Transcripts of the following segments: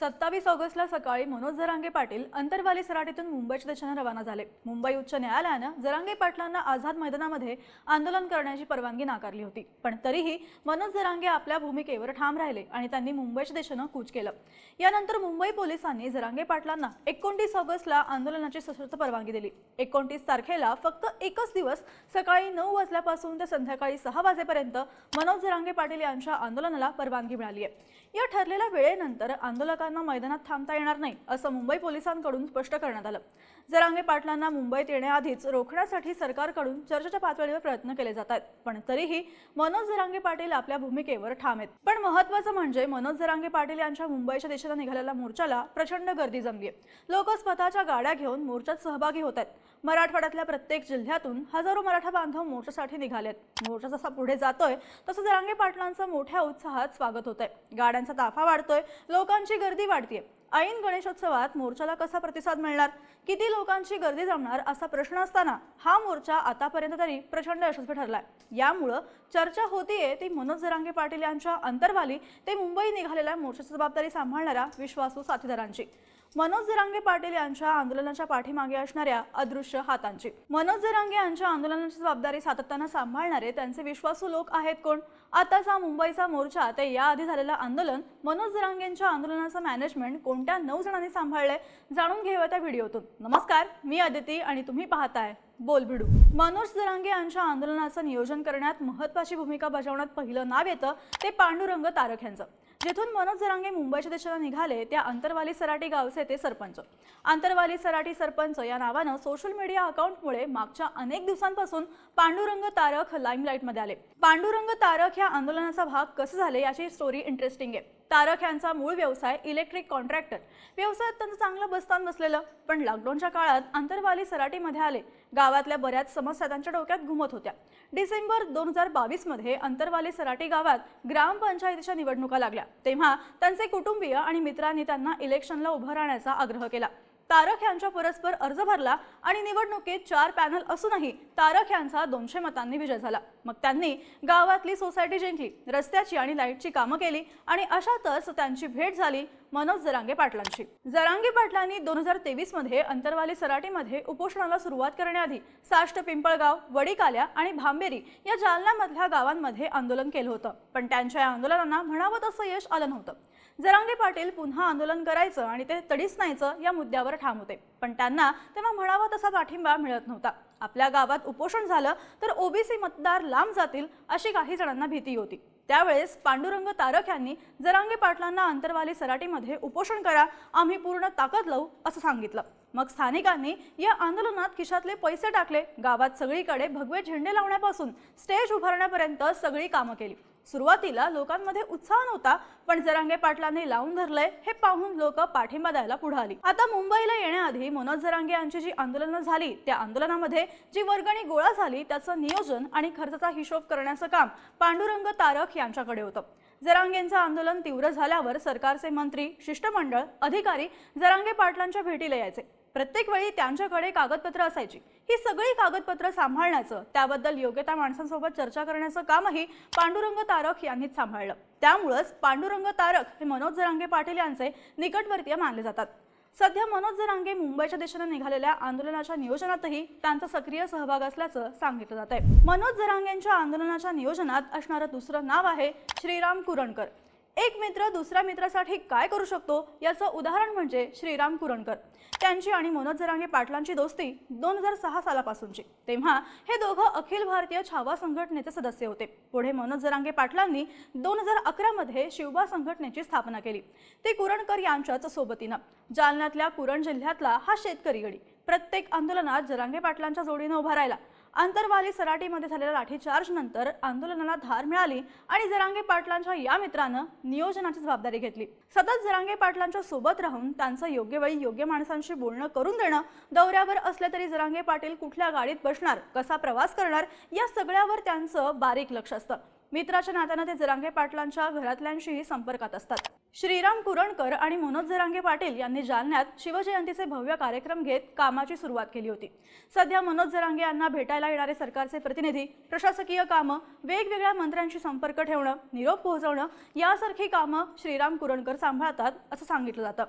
सत्तावीस ऑगस्टला सकाळी मनोज जरांगे पाटील अंतरवाली सराटीतून मुंबईच्या दिशेने रवाना झाले. मुंबई उच्च न्यायालयानं जरांगे पाटलांना आझाद मैदानामध्ये आंदोलन करण्याची परवानगी नाकारली होती. पण तरीही मनोज जरांगे आपल्या भूमिकेवर ठाम राहिले आणि त्यांनी मुंबईच्या दिशेनं कूच केलं. यानंतर मुंबई पोलिसांनी जरांगे पाटलांना एकोणतीस ऑगस्टला आंदोलनाची सशर्त परवानगी दिली. एकोणतीस तारखेला फक्त एकच दिवस सकाळी नऊ वाजल्यापासून ते संध्याकाळी सहा वाजेपर्यंत मनोज जरांगे पाटील यांच्या आंदोलनाला परवानगी मिळाली आहे. या ठरलेल्या वेळेनंतर आंदोलकांना मैदानात थांबता येणार नाही असं मुंबई पोलिसांकडून स्पष्ट करण्यात आलं. जरांगे पाटलांना मुंबईत येण्याआधीच रोखण्यासाठी सरकारकडून चर्चेच्या पातळीवर प्रयत्न केले जात आहेत पण तरीही मनोज जरांगे पाटील आपल्या भूमिकेवर ठाम आहेत. पण महत्वाचं म्हणजे मनोज जरांगे पाटील यांच्या मुंबईच्या दिशेने निघालेल्या मोर्चाला प्रचंड गर्दी जमली आहे. लोक स्वतःच्या गाड्या घेऊन मोर्चात सहभागी होत आहेत. मराठवाड्यातल्या प्रत्येक जिल्ह्यातून हजारो मराठा बांधव मोर्चासाठी निघालेत मोर्चा जसा पुढे जातोय तसं जरांगे पाटलांचं मोठ्या उत्साहात स्वागत होत आहे गाड्यांचा ताफा वाढतोय लोकांची गर्दी वाढतीये. ऐन गणेशोत्सवात मोर्चाला कसा प्रतिसाद मिळणार? किती लोकांची गर्दी जमणार? असा प्रश्न असताना हा मोर्चा आतापर्यंत तरी प्रचंड यशस्वी ठरलाय. यामुळं चर्चा होतीये ती मनोज जरांगे पाटील यांच्या अंतर्वाली ते मुंबई निघालेल्या मोर्चाची जबाबदारी सांभाळणाऱ्या विश्वासू साथीदारांची. मनोज जरांगे पाटील यांच्या आंदोलनाच्या पाठीमागे असणाऱ्या अदृश्य हातांची. मनोज जरांगे यांच्या आंदोलनाची जबाबदारी सातत्यानं सांभाळणारे त्यांचे विश्वासू लोक आहेत कोण? आताचा मुंबईचा मोर्चा ते याआधी झालेलं आंदोलन मनोज जरांगेंच्या आंदोलनाचं मॅनेजमेंट कोणत्या नऊ जणांनी सांभाळलंय जाणून घेऊया त्या व्हिडिओतून. नमस्कार मी अदिती आणि तुम्ही पाहताय बोल भिडू मनोज जरांगे यांच्या आंदोलनाचं नियोजन करण्यात महत्वाची भूमिका बजावण्यात पहिलं नाव येतं ते पांडुरंग तारक यांचं. जिथून मनोज जरांगे मुंबईच्या दिशेला निघाले त्या अंतरवाली सराटी गावचे ते सरपंच. अंतरवाली सराटी सरपंच या नावानं सोशल मीडिया अकाउंटमुळे मागच्या अनेक दिवसांपासून पांडुरंग तारक लाईमलाईटमध्ये आले. पांडुरंग तारक या आंदोलनाचा भाग कसं झाले याची स्टोरी इंटरेस्टिंग आहे. तारक यांचा मूळ व्यवसाय इलेक्ट्रिक कॉन्ट्रॅक्टर व्यवसायात त्यांचं चांगलं बस्तान बसलेलं पण लॉकडाऊनच्या काळात आंतरवाली सराटीमध्ये आले. गावातल्या बऱ्याच समस्या त्यांच्या डोक्यात घुमत होत्या. डिसेंबर दोन हजार बावीसमध्ये अंतरवाली सराटी गावात ग्रामपंचायतीच्या निवडणुका लागल्या. तेव्हा त्यांचे कुटुंबीय आणि मित्रांनी त्यांना इलेक्शनला उभं राहण्याचा आग्रह केला. तारक यांच्या परस्पर अर्ज भरला आणि निवडणुकीत चार पॅनल असूनही तारक यांचा दोनशे मतांनी विजय झाला. मग त्यांनी गावातली सोसायटी जिंकली रस्त्याची आणि लाईटची कामं केली आणि अशातच त्यांची भेट झाली मनोज जरांगे पाटलांची. जरांगे पाटलांनी दोन हजार तेवीसमध्ये अंतरवाली सराटीमध्ये उपोषणाला सुरुवात करण्याआधी साष्ट पिंपळगाव वडीकाल्या आणि भांबेरी या जालन्यामधल्या गावांमध्ये आंदोलन केलं होतं. पण त्यांच्या या आंदोलनांना म्हणावं तसं यश आलं नव्हतं. जरांगे पाटील पुन्हा आंदोलन करायचं आणि ते तडीच नाहीचं या मुद्द्यावर ठाम होते. पण त्यांना तेव्हा म्हणावा तसा पाठिंबा मिळत नव्हता. आपल्या गावात उपोषण झालं तर ओबीसी मतदार लांब जातील अशी काही जणांना भीती होती. त्यावेळेस पांडुरंग तारक यांनी जरांगे पाटलांना अंतरवाली सराटीमध्ये उपोषण करा आम्ही पूर्ण ताकद लावू असं सांगितलं. मग स्थानिकांनी या आंदोलनात खिशातले पैसे टाकले. गावात सगळीकडे भगवे झेंडे लावण्यापासून स्टेज उभारण्यापर्यंत सगळी कामं केली. सुरुवातीला लोकांमध्ये उत्साह नव्हता पण जरांगे पाटलांनी लावून धरलंय हे पाहून लोक पाठिंबा द्यायला पुढे आली आता मुंबईला येण्याआधी मनोज जरांगे यांची जी आंदोलनं झाली त्या आंदोलनामध्ये जी वर्गणी गोळा झाली त्याचं नियोजन आणि खर्चाचा हिशोब करण्याचं काम पांडुरंग तारक यांच्याकडे होतं. जरांगेंचं आंदोलन तीव्र झाल्यावर सरकारचे मंत्री शिष्टमंडळ अधिकारी जरांगे पाटलांच्या भेटीला यायचे. प्रत्येक वेळी त्यांच्याकडे कागदपत्र असायची. ही सगळी कागदपत्र सांभाळण्याचं त्याबद्दल योग्य त्या माणसांसोबत चर्चा करण्याचं कामही पांडुरंग तारक यांनीच सांभाळलं. त्यामुळंच पांडुरंग तारक हे मनोज जरांगे पाटील यांचे निकटवर्तीय मानले जातात. सध्या मनोज जरांगे मुंबईच्या दिशेने निघालेल्या आंदोलनाच्या नियोजनातही त्यांचा सक्रिय सहभाग असल्याचं सांगितलं जात आहे मनोज जरांगेंच्या आंदोलनाच्या नियोजनात असणारं दुसरं नाव आहे श्रीराम कुरणकर. एक मित्र दुसऱ्या मित्रासाठी काय करू शकतो याचं उदाहरण म्हणजे श्रीराम कुरणकर. त्यांची आणि मनोज जरांगे पाटलांची दोस्ती दोन हजार सहा सालापासूनची. तेव्हा हे दोघं अखिल भारतीय छावा संघटनेचे सदस्य होते. पुढे मनोज जरांगे पाटलांनी दोन हजार अकरामध्ये शिवबा संघटनेची स्थापना केली. ते कुरणकर यांच्याच सोबतीनं. जालन्यातल्या कुरण जिल्ह्यातला हा शेतकरी गडी. प्रत्येक आंदोलनात जरांगे पाटलांच्या जोडीनं उभा राहिला. अंतरवाली सराटीमध्ये झालेल्या लाठीचार्ज नंतर आंदोलनाला धार मिळाली आणि जरांगे पाटलांच्या या मित्रानं नियोजनाची जबाबदारी घेतली. सतत जरांगे पाटलांच्या सोबत राहून त्यांचं योग्य वेळी योग्य माणसांशी बोलणं करून देणं दौऱ्यावर असले तरी जरांगे पाटील कुठल्या गाडीत बसणार कसा प्रवास करणार या सगळ्यावर त्यांचं बारीक लक्ष असतं. मित्राच्या नात्यानं ते जरांगे पाटलांच्या घरातल्यांशीही संपर्कात असतात. श्रीराम कुरणकर आणि मनोज जरांगे पाटील यांनी जालन्यात शिवजयंतीचे भव्य कार्यक्रम घेत कामाची सुरुवात केली होती. सध्या मनोज जरांगे यांना भेटायला येणारे सरकारचे प्रतिनिधी प्रशासकीय कामं वेगवेगळ्या मंत्र्यांशी संपर्क ठेवणं निरोप पोहोचवणं यासारखी कामं श्रीराम कुरणकर सांभाळतात असं सांगितलं जातं.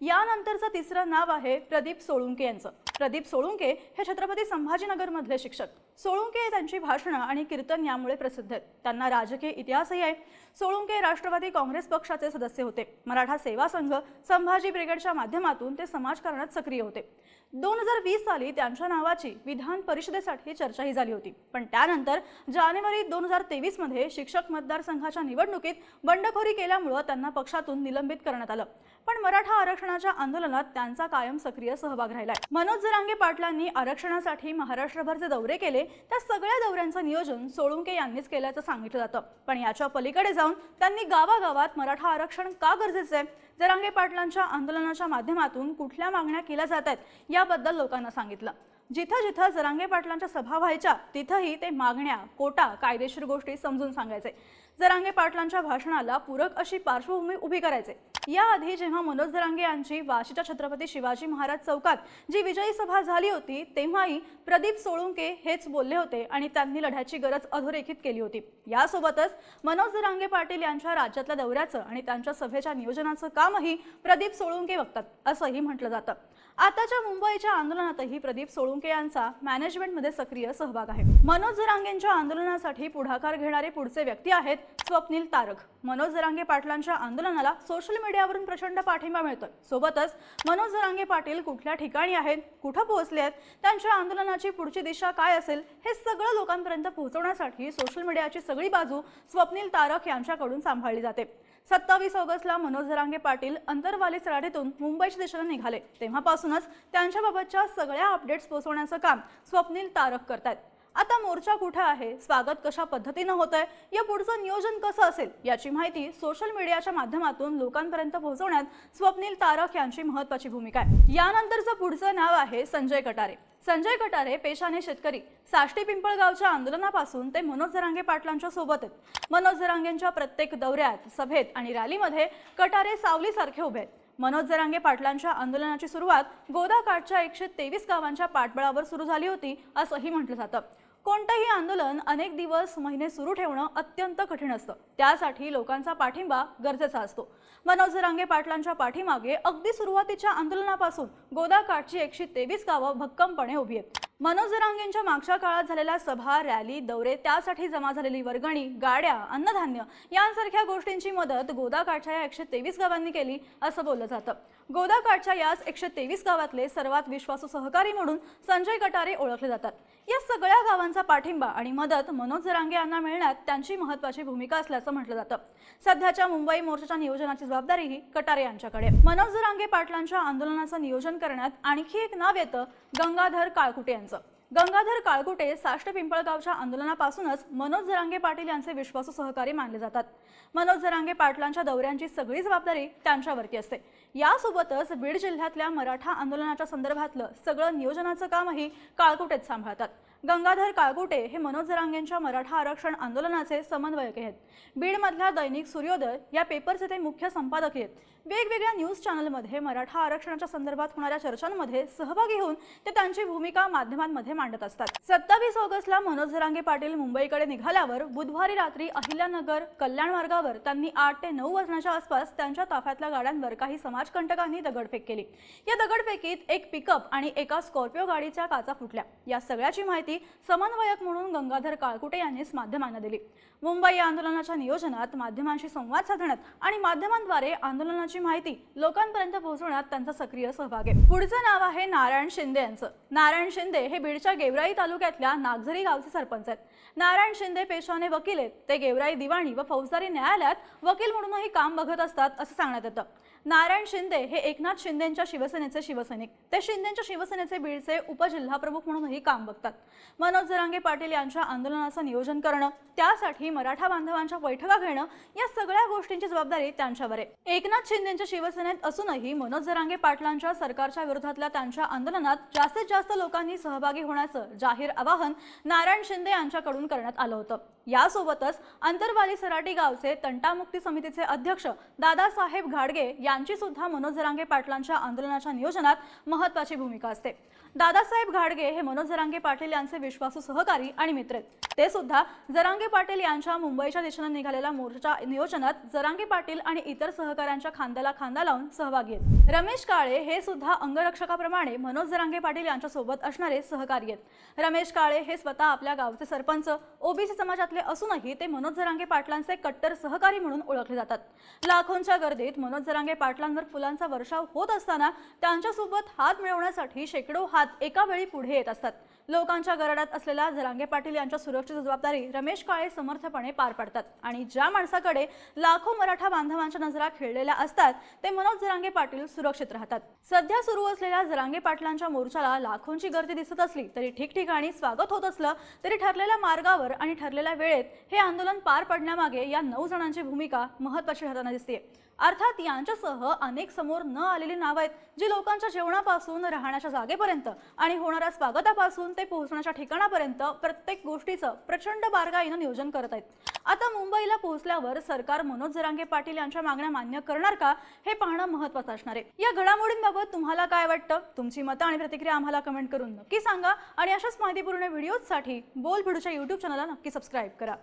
यानंतरचं तिसरं नाव आहे प्रदीप सोळुंके यांचं. प्रदीप सोळुंके हे छत्रपती संभाजीनगरमधले शिक्षक. सोळुंके त्यांची भाषणं आणि कीर्तन यामुळे प्रसिद्ध आहेत. त्यांना राजकीय इतिहासही आहे. सोळुंके राष्ट्रवादी काँग्रेस पक्षाचे सदस्य होते. मराठा सेवा संघ संभाजी ब्रिगेडच्या माध्यमातून ते समाजकारणात सक्रिय होते. दोन हजार वीस साली त्यांच्या नावाची विधान परिषदेसाठी चर्चाही झाली होती. पण त्यानंतर जानेवारी दोन हजार तेवीसमध्ये शिक्षक मतदारसंघाच्या निवडणुकीत बंडखोरी केल्यामुळं त्यांना पक्षातून निलंबित करण्यात आलं. पण मराठा आरक्षणाच्या आंदोलनात त्यांचा कायम सक्रिय सहभाग राहिलाय. मनोज जरांगे पाटलांनी आरक्षणासाठी महाराष्ट्रभरचे दौरे केले त्या सगळ्या दौऱ्यांचं नियोजन सोळुंके यांनीच केल्याचं सांगितलं जातं. पण याच्या पलीकडे जाऊन त्यांनी गावागावात मराठा आरक्षण का गरजेचं आहे? जरांगे पाटलांच्या आंदोलनाच्या माध्यमातून कुठल्या मागण्या केल्या जात आहेत याबद्दल लोकांना सांगितलं. जिथं जिथं जरांगे पाटलांच्या सभा व्हायच्या तिथंही ते मागण्या कोटा कायदेशीर गोष्टी समजून सांगायचे. जरांगे पाटलांच्या भाषणाला पूरक अशी पार्श्वभूमी उभी करायचे. याआधी जेव्हा मनोज दरांगे यांची वाशीच्या छत्रपती शिवाजी महाराज चौकात जी विजयी सभा झाली होती तेव्हाही प्रदीप सोळुंके हेच बोलले होते आणि त्यांनी लढ्याची गरज अधोरेखित केली होती. यासोबतच मनोज धरांगे पाटील यांच्या राज्यातल्या दौऱ्याचं आणि त्यांच्या सभेच्या नियोजनाचं कामही प्रदीप सोळुंके बघतात असंही म्हटलं जातं. आताच्या मुंबईच्या आंदोलनातही प्रदीप सोळुंके यांचा मॅनेजमेंटमध्ये सक्रिय सहभाग आहे. मनोज जरांगेंच्या आंदोलनासाठी पुढाकार घेणारे पुढचे व्यक्ती आहेत स्वप्नील तारक. मनोज जरांगे पाटलांच्या आंदोलनाला सोशल मीडिया मीडियावरून प्रचंड पाठिंबा मिळतोय. सोबतच मनोज जरांगे पाटील कुठल्या ठिकाणी आहेत कुठं पोहोचले आहेत त्यांच्या आंदोलनाची पुढची दिशा काय असेल हे सगळं लोकांपर्यंत पोहोचवण्यासाठी सोशल मीडियाची सगळी बाजू स्वप्नील तारक यांच्याकडून सांभाळली जाते. सत्तावीस ऑगस्टला मनोज जरांगे पाटील अंतरवाली सराटीतून मुंबईच्या दिशेने निघाले. तेव्हापासूनच त्यांच्याबाबतच्या सगळ्या अपडेट्स पोहोचवण्याचं काम स्वप्नील तारक करतायत. आता मोर्चा कुठं आहे? स्वागत कशा पद्धतीनं होत आहे या पुढचं नियोजन कसं असेल? याची माहिती सोशल मीडियाच्या माध्यमातून लोकांपर्यंत पोहोचवण्यात स्वप्नील तारक यांची महत्वाची भूमिका आहे. यानंतरचं पुढचं नाव आहे संजय कटारे. संजय कटारे पेशाने शेतकरी. साष्टी पिंपळगावच्या आंदोलनापासून ते मनोज जरांगे पाटलांच्या सोबत आहेत. मनोज जरांगेंच्या प्रत्येक दौऱ्यात सभेत आणि रॅलीमध्ये कटारे सावलीसारखे उभे आहेत. मनोज जरांगे पाटलांच्या आंदोलनाची सुरुवात गोदाकाठच्या एकशे तेवीस गावांच्या पाठबळावर सुरू झाली होती असंही म्हटलं जातं. कोणतंही आंदोलन अनेक दिवस महिने सुरू ठेवणं अत्यंत कठीण असतं. त्यासाठी लोकांचा पाठिंबा गरजेचा असतो. मनोज रांगे पाटलांच्या पाठीमागे अगदी सुरुवातीच्या आंदोलनापासून गोदाकाठची एकशे तेवीस गावं भक्कमपणे उभी आहेत. मनोज जरांगेंच्या मागच्या काळात झालेल्या सभा रॅली दौरे त्यासाठी जमा झालेली वर्गणी गाड्या अन्नधान्य यांसारख्या गोष्टींची मदत गोदाकाठच्या या एकशे तेवीस गावांनी केली असं बोललं जातं. गोदाकाठच्या याच एकशे तेवीस गावातले सर्वात विश्वासू सहकारी म्हणून संजय कटारे ओळखले जातात. या सगळ्या गावांचा पाठिंबा आणि मदत मनोज जरांगे यांना मिळण्यात त्यांची महत्वाची भूमिका असल्याचं म्हटलं जातं. सध्याच्या मुंबई मोर्चाच्या नियोजनाची जबाबदारीही कटारे यांच्याकडे. मनोज जरांगे पाटलांच्या आंदोलनाचं नियोजन करण्यात आणखी एक नाव येतं गंगाधर काळकुटे यांचं. गंगाधर काळकुटे साष्ट पिंपळगावच्या आंदोलनापासूनच मनोज जरांगे पाटील यांचे विश्वासू सहकारी मानले जातात. मनोज जरांगे पाटलांच्या दौऱ्यांची सगळी जबाबदारी त्यांच्यावरती असते. यासोबतच बीड जिल्ह्यातल्या मराठा आंदोलनाच्या संदर्भातलं सगळं नियोजनाचं कामही काळकुटेच सांभाळतात. गंगाधर काळगुटे हे मनोज जरांगेंच्या मराठा आरक्षण आंदोलनाचे समन्वयक आहेत. बीडमधल्या दैनिक सूर्योदय या पेपरचे ते मुख्य संपादक आहेत. वेगवेगळ्या न्यूज चॅनलमध्ये मराठा आरक्षणाच्या संदर्भात होणाऱ्या चर्चांमध्ये सहभागी होऊन ते त्यांची भूमिका माध्यमांमध्ये मांडत असतात. सत्तावीस ऑगस्टला मनोज जरांगे पाटील मुंबईकडे निघाल्यावर बुधवारी रात्री अहिल्यानगर कल्याण मार्गावर त्यांनी आठ ते नऊ वाजण्याच्या आसपास त्यांच्या ताफ्यातल्या गाड्यांवर काही समाजकंटकांनी दगडफेक केली. या दगडफेकीत एक पिकअप आणि एका स्कॉर्पिओ गाडीच्या काचा फुटल्या. या सगळ्याची माहिती समन्वयक म्हणून गंगाधर काळकुटे यांनीच माध्यमांना दिली. मुंबई आंदोलनाच्या नियोजनात माध्यमांशी संवाद साधण्यात आणि माध्यमांद्वारे आंदोलनाची माहिती लोकांपर्यंत पोहोचवण्यात त्यांचा सक्रिय सहभाग. आहे पुढचं नाव आहे नारायण शिंदे यांचं. नारायण शिंदे हे बीडच्या गेवराई तालुक्यातल्या नागझरी गावचे सरपंच आहेत. नारायण शिंदे पेशाने वकील आहेत. ते गेवराई दिवाणी व फौजदारी न्यायालयात वकील म्हणूनही काम बघत असतात असं सांगण्यात येतं. नारायण शिंदे हे एकनाथ शिंदेच्या शिवसेनेचे शिवसैनिक. ते शिंदेच्या शिवसेनेचे बीडचे उपजिल्हाप्रमुख म्हणूनही काम बघतात. मनोज जरांगे पाटील यांच्या आंदोलनाचं नियोजन करणं त्यासाठी मराठा बांधवांच्या बैठका घेणं या सगळ्या गोष्टींची जबाबदारी त्यांच्यावर आहे. एकनाथ शिंदेंच्या शिंदेच्या शिवसेनेत असूनही मनोज जरांगे पाटलांच्या सरकारच्या विरोधातल्या त्यांच्या आंदोलनात जास्तीत जास्त लोकांनी सहभागी होण्याचं जाहीर आवाहन नारायण शिंदे यांच्याकडून करण्यात आलं होतं. यासोबतच अंतरवाली सराटी गावचे तंटामुक्ती समितीचे अध्यक्ष दादासाहेब घाडगे यांची सुद्धा मनोज जरांगे पाटलांच्या आंदोलनाच्या नियोजनात महत्वाची भूमिका असते. दादासाहेब घाडगे हे मनोज जरांगे पाटील यांचे विश्वासू सहकारी आणि मित्र आहेत. ते सुद्धा जरांगे पाटील यांच्या मुंबईच्या दिशेने निघालेल्या मोर्चाच्या नियोजनात जरांगे पाटील आणि इतर सहकाऱ्यांच्या खांद्याला खांदा लावून सहभागी आहेत. रमेश काळे हे सुद्धा अंगरक्षकाप्रमाणे मनोज जरांगे पाटील यांच्या सोबत असणारे सहकारी आहेत. रमेश काळे हे स्वतः आपल्या गावचे सरपंच ओबीसी समाजात समाजातले असूनही ते मनोज जरांगे पाटलांचे कट्टर सहकारी म्हणून ओळखले जातात. लाखोंच्या गर्दीत मनोज जरांगे पाटलांवर फुलांचा वर्षाव होत असताना त्यांच्यासोबत हात मिळवण्यासाठी शेकडो हात एका वेळी पुढे येत असतात. लोकांच्या गरडात असलेल्या जरांगे पाटील यांच्या सुरक्षेची जबाबदारी रमेश काळे समर्थपणे पार पाडतात. आणि ज्या माणसाकडे लाखो मराठा बांधवांच्या नजरा खेळलेल्या असतात ते मनोज जरांगे पाटील सुरक्षित राहतात. सध्या सुरू असलेल्या जरांगे पाटलांच्या मोर्चाला लाखोंची गर्दी दिसत असली तरी ठिकठिकाणी स्वागत होत असलं तरी ठरलेल्या मार्गावर आणि ठरलेल्या वेळेत हे आंदोलन पार पडण्यामागे या नऊ जणांची भूमिका महत्वाची ठरताना दिसते अर्थात यांच्यासह अनेक समोर न आलेली नावं आहेत जी लोकांच्या जेवणापासून राहण्याच्या जागेपर्यंत आणि होणाऱ्या स्वागतापासून ते पोहोचण्याच्या ठिकाणापर्यंत प्रत्येक गोष्टीचं प्रचंड बारकाईनं नियोजन करत आहेत. आता मुंबईला पोहोचल्यावर सरकार मनोज जरांगे पाटील यांच्या मागण्या मान्य करणार का हे पाहणं महत्वाचं असणार आहे. या घडामोडींबाबत तुम्हाला काय वाटतं? तुमची मतं आणि प्रतिक्रिया आम्हाला कमेंट करून नक्की सांगा आणि अशाच माहितीपूर्ण व्हिडिओजसाठी बोल भिडूच्या युट्यूब चॅनलला नक्की सबस्क्राईब करा.